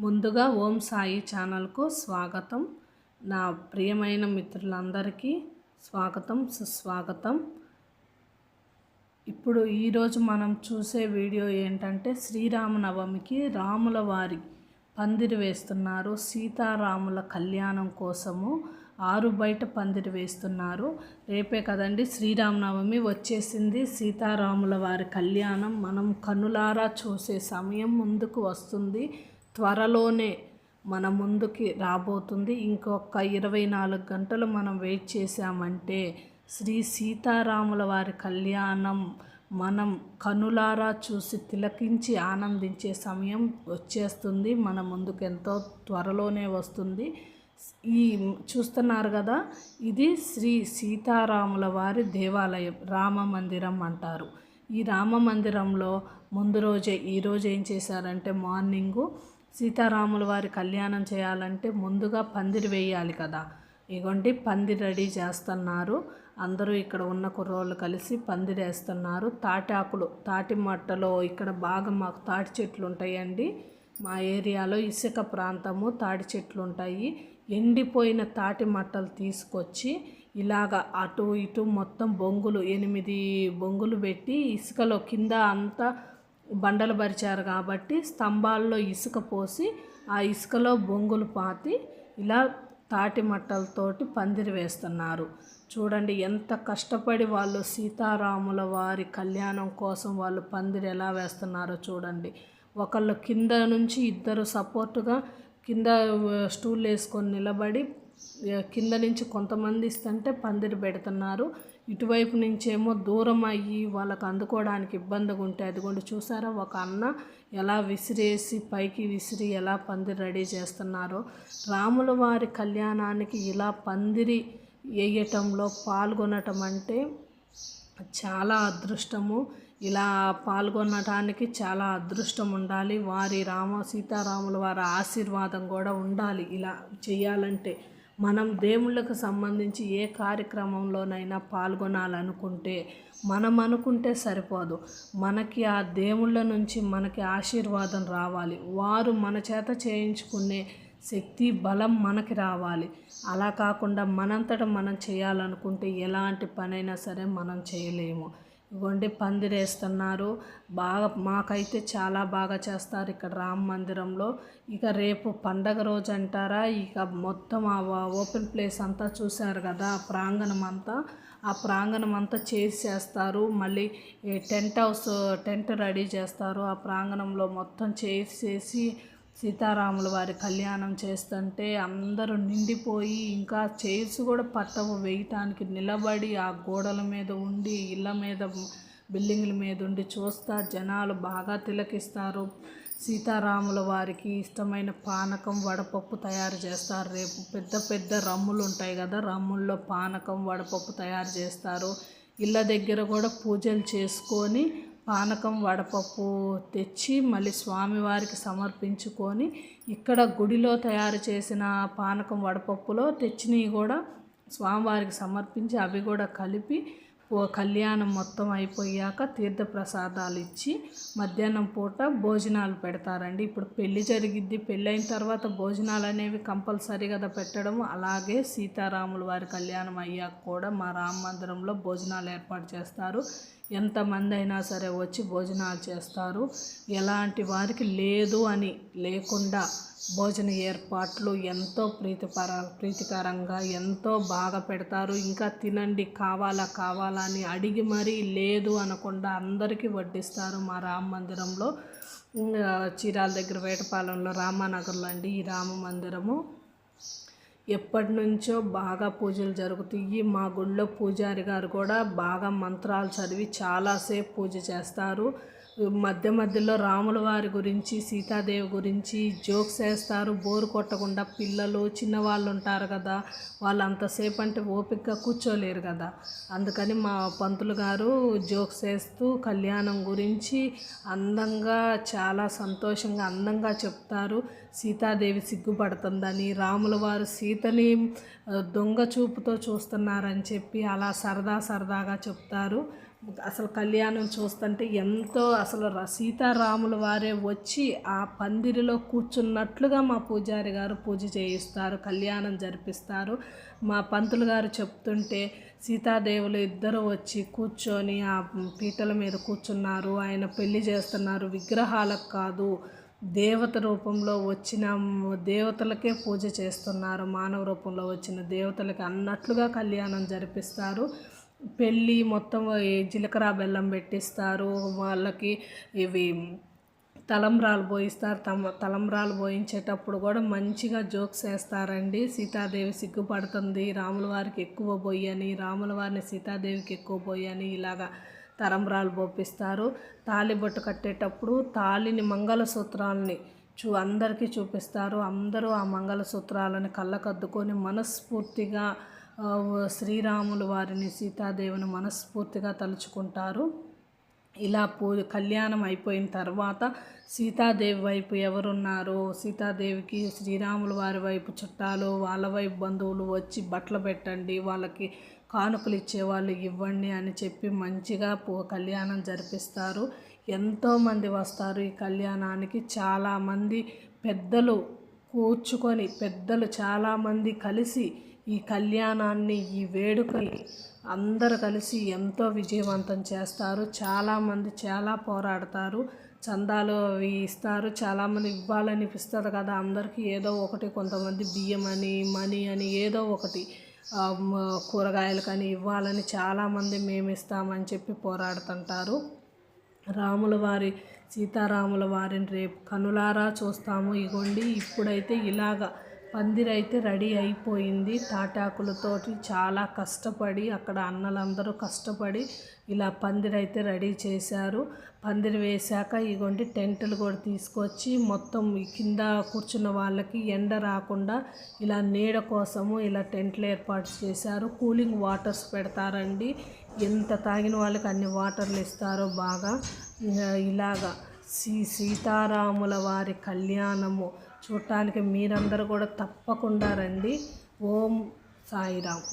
ముందుగా ఓం సాయి ఛానల్కు స్వాగతం. నా ప్రియమైన మిత్రులందరికీ స్వాగతం సుస్వాగతం. ఇప్పుడు ఈరోజు మనం చూసే వీడియో ఏంటంటే శ్రీరామనవమికి రాముల వారి పందిరి వేస్తున్నారు. సీతారాముల కళ్యాణం కోసము ఆరు బయట పందిరి వేస్తున్నారు. రేపే కదండి శ్రీరామనవమి వచ్చేసింది. సీతారాముల వారి కళ్యాణం మనం కనులారా చూసే సమయం ముందుకు వస్తుంది. త్వరలోనే మన ముందుకి రాబోతుంది. ఇంకొక ఇరవై నాలుగు గంటలు మనం వెయిట్ చేశామంటే శ్రీ సీతారాముల వారి కళ్యాణం మనం కనులారా చూసి తిలకించి ఆనందించే సమయం వచ్చేస్తుంది. మన ముందుకు ఎంతో త్వరలోనే వస్తుంది. ఈ చూస్తున్నారు కదా ఇది శ్రీ సీతారాముల వారి దేవాలయం రామ మందిరం అంటారు. ఈ రామ మందిరంలో ముందు రోజే ఈరోజు ఏం చేశారంటే మార్నింగు సీతారాముల వారి కళ్యాణం చేయాలంటే ముందుగా పందిరి వేయాలి కదా. ఇగోండి పందిరి రెడీ చేస్తున్నారు. అందరూ ఇక్కడ ఉన్న కుర్రోళ్ళు కలిసి పందిరి వేస్తున్నారు. తాటాకులు తాటి మట్టలో ఇక్కడ బాగా మాకు తాటి చెట్లు ఉంటాయండి. మా ఏరియాలో ఇసుక ప్రాంతము తాటి చెట్లు ఉంటాయి. ఎండిపోయిన తాటి మట్టలు తీసుకొచ్చి ఇలాగ అటు ఇటు మొత్తం బొంగులు ఎనిమిది బొంగులు పెట్టి ఇసుకలో కింద అంతా బండలు పరిచారు కాబట్టి స్తంభాల్లో ఇసుక పోసి ఆ ఇసుకలో బొంగులు పాతి ఇలా తాటి మట్టలతోటి పందిరి వేస్తున్నారు. చూడండి ఎంత కష్టపడి వాళ్ళు సీతారాముల వారి కళ్యాణం కోసం వాళ్ళు పందిరి ఎలా వేస్తున్నారో చూడండి. ఒకళ్ళు కింద నుంచి ఇద్దరు సపోర్టుగా కింద స్టూల్ వేసుకొని నిలబడి కింద నుంచి కొంతమంది ఇస్తుంటే పందిరి పెడుతున్నారు. ఇటువైపు నుంచేమో దూరం అయ్యి వాళ్ళకు అందుకోవడానికి ఇబ్బందిగా ఉంటాయి అదిగోండి చూసారా ఒక అన్న ఎలా విసిరేసి పైకి విసిరి ఎలా పందిరి రెడీ చేస్తున్నారో. రాముల వారి కళ్యాణానికి ఇలా పందిరి వేయటంలో పాల్గొనటం అంటే చాలా అదృష్టము. ఇలా పాల్గొనటానికి చాలా అదృష్టం ఉండాలి. వారి రామ సీతారాముల వారి ఆశీర్వాదం కూడా ఉండాలి ఇలా చేయాలంటే మనం దేవుళ్ళకు సంబంధించి ఏ కార్యక్రమంలోనైనా పాల్గొనాలనుకుంటే మనం అనుకుంటే సరిపోదు. మనకి ఆ దేవుళ్ళ నుంచి మనకి ఆశీర్వాదం రావాలి. వారు మన చేత చేయించుకునే శక్తి బలం మనకి రావాలి. అలా కాకుండా మనంతట మనం చేయాలనుకుంటే ఎలాంటి పనైనా సరే మనం చేయలేము. ఇవ్వండి పందిరేస్తున్నారు. బాగా మాకైతే చాలా బాగా చేస్తారు ఇక్కడ రామ మందిరంలో. ఇక రేపు పండగ రోజు అంటారా? ఇక మొత్తం ఆ ఓపెన్ ప్లేస్ అంతా చూశారు కదా ఆ ప్రాంగణం అంతా. ఆ ప్రాంగణం అంతా చేసేస్తారు మళ్ళీ టెంట్ హౌస్ టెంట్ రెడీ చేస్తారు. ఆ ప్రాంగణంలో మొత్తం చేసేసి సీతారాముల వారి కళ్యాణం చేస్తుంటే అందరూ నిండిపోయి ఇంకా చైర్స్ కూడా పట్టవు. వేయటానికి నిలబడి ఆ గోడల మీద ఉండి ఇళ్ళ మీద బిల్డింగ్ల మీద ఉండి చూస్తా జనాలు బాగా తిలకిస్తారు. సీతారాముల వారికి ఇష్టమైన పానకం వడపప్పు తయారు చేస్తారు. రేపు పెద్ద పెద్ద రమ్ములు ఉంటాయి కదా రమ్ముల్లో పానకం వడపప్పు తయారు చేస్తారు. ఇళ్ళ దగ్గర కూడా పూజలు చేసుకొని పానకం వడపప్పు తెచ్చి మళ్ళీ స్వామివారికి సమర్పించుకొని ఇక్కడ గుడిలో తయారు చేసిన పానకం వడపప్పులో తెచ్చినవి కూడా స్వామివారికి సమర్పించి అవి కూడా కలిపి ఓ కళ్యాణం మొత్తం అయిపోయాక తీర్థప్రసాదాలు ఇచ్చి మధ్యాహ్నం పూట భోజనాలు పెడతారండి. ఇప్పుడు పెళ్ళి జరిగిద్ది పెళ్ళైన తర్వాత భోజనాలు అనేవి కంపల్సరీ కదా పెట్టడం. అలాగే సీతారాముల వారి కళ్యాణం అయ్యాక కూడా మా రామ మందిరంలో భోజనాలు ఏర్పాటు చేస్తారు. ఎంతమంది అయినా సరే వచ్చి భోజనాలు చేస్తారు. ఎలాంటి వారికి లేదు అని లేకుండా భోజన ఏర్పాట్లు ఎంతో ప్రీతిపర ప్రీతికరంగా ఎంతో బాగా పెడతారు. ఇంకా తినండి కావాలా కావాలా అని అడిగి మరీ లేదు అనకుండా అందరికీ వడ్డిస్తారు మా రామ మందిరంలో. చీరాల దగ్గర వేటపాలెంలో రామానగర్లో అండి ఈ రామ మందిరము. ఎప్పటి నుంచో బాగా పూజలు జరుగుతాయి. మా గుళ్ళో పూజారి గారు కూడా బాగా మంత్రాలు చదివి చాలాసేపు పూజ చేస్తారు. మధ్య మధ్యలో రాముల వారి గురించి సీతాదేవి గురించి జోక్స్ వేస్తారు. బోరు కొట్టకుండా పిల్లలు చిన్నవాళ్ళు ఉంటారు కదా వాళ్ళు అంతసేపు అంటే ఓపికగా కూర్చోలేరు కదా. అందుకని మా పంతులు గారు జోక్స్ వేస్తూ కళ్యాణం గురించి అందంగా చాలా సంతోషంగా అందంగా చెప్తారు. సీతాదేవి సిగ్గుపడుతుందని రాముల వారు సీతని దొంగ చూపుతో చూస్తున్నారని చెప్పి అలా సరదా సరదాగా చెప్తారు. అసలు కళ్యాణం చూస్తుంటే ఎంతో అసలు సీతారాముల వారే వచ్చి ఆ పందిరిలో కూర్చున్నట్లుగా మా పూజారి గారు పూజ చేయిస్తారు కళ్యాణం జరిపిస్తారు. మా పంతులు గారు చెప్తుంటే సీతాదేవులు ఇద్దరు వచ్చి కూర్చొని ఆ పీటల మీద కూర్చున్నారు. ఆయన పెళ్ళి చేస్తున్నారు. విగ్రహాలకు కాదు దేవత రూపంలో వచ్చిన దేవతలకే పూజ చేస్తున్నారు. మానవ రూపంలో వచ్చిన దేవతలకి అన్నట్లుగా కళ్యాణం జరిపిస్తారు. పెళ్ళి మొత్తం జీలకర్ర బెల్లం పెట్టిస్తారు. వాళ్ళకి ఇవి తలంబ్రాలు పోయిస్తారు. తమ తలంబ్రాలు పోయించేటప్పుడు కూడా మంచిగా జోక్స్ వేస్తారండి. సీతాదేవి సిగ్గుపడుతుంది. రాముల వారికి ఎక్కువ పోయని రాముల వారిని సీతాదేవికి ఎక్కువ పోయని ఇలాగా తలంబ్రాలు పోపిస్తారు. తాళి బొట్టు కట్టేటప్పుడు తాళిని మంగళసూత్రాలని చూ అందరికీ చూపిస్తారు. అందరూ ఆ మంగళసూత్రాలను కళ్ళకద్దుకొని మనస్ఫూర్తిగా శ్రీరాములు వారిని సీతాదేవిని మనస్ఫూర్తిగా తలుచుకుంటారు. ఇలా పూ కళ్యాణం అయిపోయిన తర్వాత సీతాదేవి వైపు ఎవరున్నారు సీతాదేవికి శ్రీరాముల వారి వైపు చుట్టాలు వాళ్ళ వైపు బంధువులు వచ్చి బట్టలు పెట్టండి వాళ్ళకి కానుకలు ఇచ్చేవాళ్ళు ఇవ్వండి అని చెప్పి మంచిగా పూ కళ్యాణం జరిపిస్తారు. ఎంతోమంది వస్తారు ఈ కళ్యాణానికి. చాలామంది పెద్దలు కూర్చుకొని పెద్దలు చాలామంది కలిసి ఈ కళ్యాణాన్ని ఈ వేడుకని అందరు కలిసి ఎంతో విజయవంతం చేస్తారు. చాలామంది చాలా పోరాడతారు. చందాలు అవి ఇస్తారు చాలామంది ఇవ్వాలని కదా అందరికీ. ఏదో ఒకటి కొంతమంది బియ్యం అని మనీ అని ఏదో ఒకటి కూరగాయలు కానీ ఇవ్వాలని చాలామంది మేము ఇస్తామని చెప్పి పోరాడుతుంటారు. రాముల వారి సీతారాముల వారిని రేపు కనులారా చూస్తాము. ఇగోండి ఇప్పుడైతే ఇలాగా పందిరైతే రెడీ అయిపోయింది. తాటాకులతోటి చాలా కష్టపడి అక్కడ అన్నలందరూ కష్టపడి ఇలా పందిరైతే రెడీ చేశారు. పందిరి వేశాక ఇగోండి టెంట్లు కూడా తీసుకొచ్చి మొత్తం కింద కూర్చున్న వాళ్ళకి ఎండ రాకుండా ఇలా నీడ కోసము ఇలా టెంట్లు ఏర్పాటు చేశారు. కూలింగ్ వాటర్స్ పెడతారండి. ఎంత తాగిన వాళ్ళకి అన్ని వాటర్లు ఇస్తారో బాగా. ఇలాగా శ్రీ సీతారాముల వారి కళ్యాణము చూడటానికి మీరందరూ కూడా తప్పకుండా రండి. ఓం సాయిరామ్.